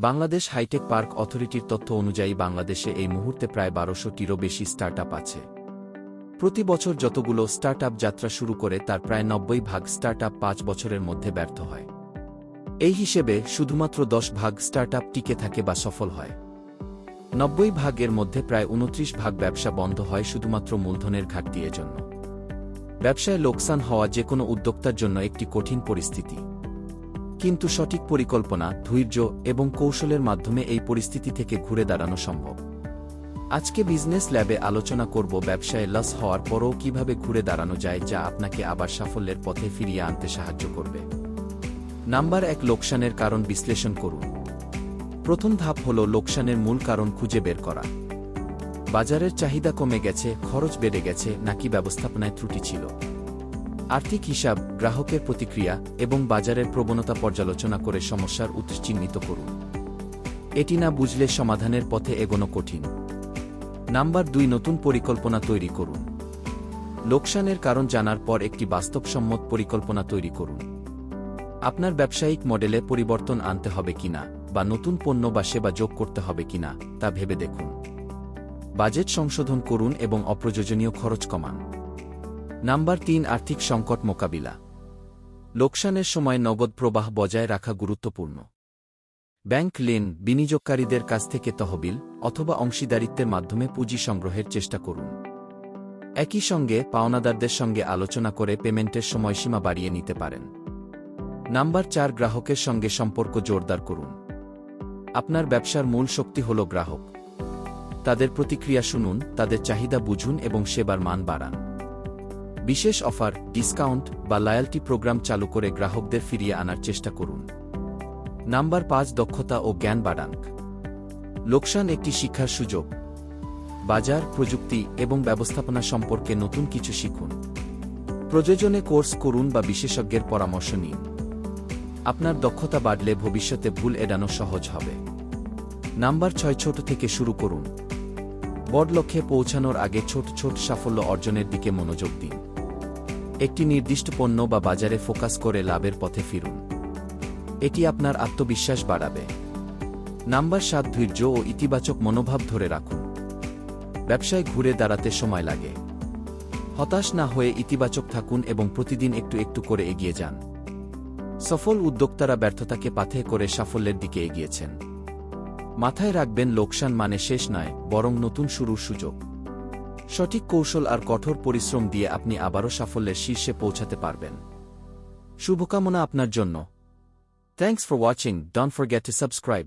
Bangladesh hi tech park অথরিটির তথ্য অনুযায়ী বাংলাদেশে এই মুহূর্তে প্রায় বারোশোটিরও বেশি স্টার্টআপ আছে। প্রতি বছর যতগুলো স্টার্টআপ যাত্রা শুরু করে, তার প্রায় নব্বই ভাগ স্টার্টআপ পাঁচ বছরের মধ্যে ব্যর্থ হয়। এই হিসেবে শুধুমাত্র দশ ভাগ স্টার্টআপ টিকে থাকে বা সফল হয়। নব্বই ভাগের মধ্যে প্রায় উনত্রিশ ভাগ ব্যবসা বন্ধ হয় শুধুমাত্র মূলধনের ঘাটতি জন্য। ব্যবসায় লোকসান হওয়া যে কোনো উদ্যোক্তার জন্য একটি কঠিন পরিস্থিতি। কিন্তু সঠিক পরিকল্পনা, ধৈর্য এবং কৌশলের মাধ্যমে এই পরিস্থিতি থেকে ঘুরে দাঁড়ানো সম্ভব। আজকে বিজনেস ল্যাবে আলোচনা করব ব্যবসায় লস হওয়ার পরও কীভাবে ঘুরে দাঁড়ানো যায় যা আপনাকে আবার সাফল্যের পথে ফিরিয়ে আনতে সাহায্য করবে। নাম্বার এক, লোকসানের কারণ বিশ্লেষণ করুন। প্রথম ধাপ হল লোকসানের মূল কারণ খুঁজে বের করা। বাজারের চাহিদা কমে গেছে, খরচ বেড়ে গেছে, নাকি ব্যবস্থাপনায় ত্রুটি ছিল? আর্থিক হিসাব, গ্রাহকের প্রতিক্রিয়া এবং বাজারের প্রবণতা পর্যালোচনা করে সমস্যার উৎস চিহ্নিত করুন। এটি না বুঝলে সমাধানের পথে এগোনো কঠিন। নাম্বার দুই, নতুন পরিকল্পনা তৈরি করুন। লোকসানের কারণ জানার পর একটি বাস্তবসম্মত পরিকল্পনা তৈরি করুন। আপনার ব্যবসায়িক মডেলে পরিবর্তন আনতে হবে কিনা বা নতুন পণ্য বা সেবা যোগ করতে হবে কিনা তা ভেবে দেখুন। বাজেট সংশোধন করুন এবং অপ্রয়োজনীয় খরচ কমান। নাম্বার তিন, আর্থিক সংকট মোকাবিলা। লোকসানের সময় নগদ প্রবাহ বজায় রাখা গুরুত্বপূর্ণ। ব্যাংক লেন বিনিয়োগকারীদের কাছ থেকে তহবিল অথবা অংশীদারিত্বের মাধ্যমে পুঁজি সংগ্রহের চেষ্টা করুন। একই সঙ্গে পাওনাদারদের সঙ্গে আলোচনা করে পেমেন্টের সময়সীমা বাড়িয়ে নিতে পারেন। নাম্বার চার, গ্রাহকের সঙ্গে সম্পর্ক জোরদার করুন। আপনার ব্যবসার মূল শক্তি হল গ্রাহক। তাদের প্রতিক্রিয়া শুনুন, তাদের চাহিদা বুঝুন এবং সেবার মান বাড়ান। বিশেষ অফার, ডিসকাউন্ট বা লয়ালটি প্রোগ্রাম চালু করে গ্রাহকদের ফিরিয়ে আনার চেষ্টা করুন। নাম্বার পাঁচ, দক্ষতা ও জ্ঞান বাড়ান। লোকসান একটি শিক্ষার সুযোগ। বাজার, প্রযুক্তি এবং ব্যবস্থাপনা সম্পর্কে নতুন কিছু শিখুন। প্রযোজনে কোর্স করুন বা বিশেষজ্ঞের পরামর্শ নিন। আপনার দক্ষতা বাড়লে ভবিষ্যতে ভুল এড়ানো সহজ হবে। নাম্বার ছয়, ছোট থেকে শুরু করুন। বড় লক্ষ্যে পৌঁছানোর আগে ছোট ছোট সাফল্য অর্জনের দিকে মনোযোগ দিন। একটি নির্দিষ্ট পণ্য বা বাজারে ফোকাস করে লাভের পথে ফিরুন। এটি আপনার আত্মবিশ্বাস বাড়াবে। নাম্বার সাত, ধৈর্য ও ইতিবাচক মনোভাব ধরে রাখুন। ব্যবসায় ঘুরে দাঁড়াতে সময় লাগে। হতাশ না হয়ে ইতিবাচক থাকুন এবং প্রতিদিন একটু একটু করে এগিয়ে যান। সফল উদ্যোক্তারা ব্যর্থতাকে পাথে করে সাফল্যের দিকে এগিয়েছেন। মাথায় রাখবেন, লোকসান মানে শেষ নয়, বরং নতুন শুরুর সুযোগ। সঠিক কৌশল আর কঠোর পরিশ্রম দিয়ে আপনি আবারও সাফল্যের শীর্ষে পৌঁছাতে পারবেন। শুভকামনা আপনার জন্য। Thanks for watching don't forget to subscribe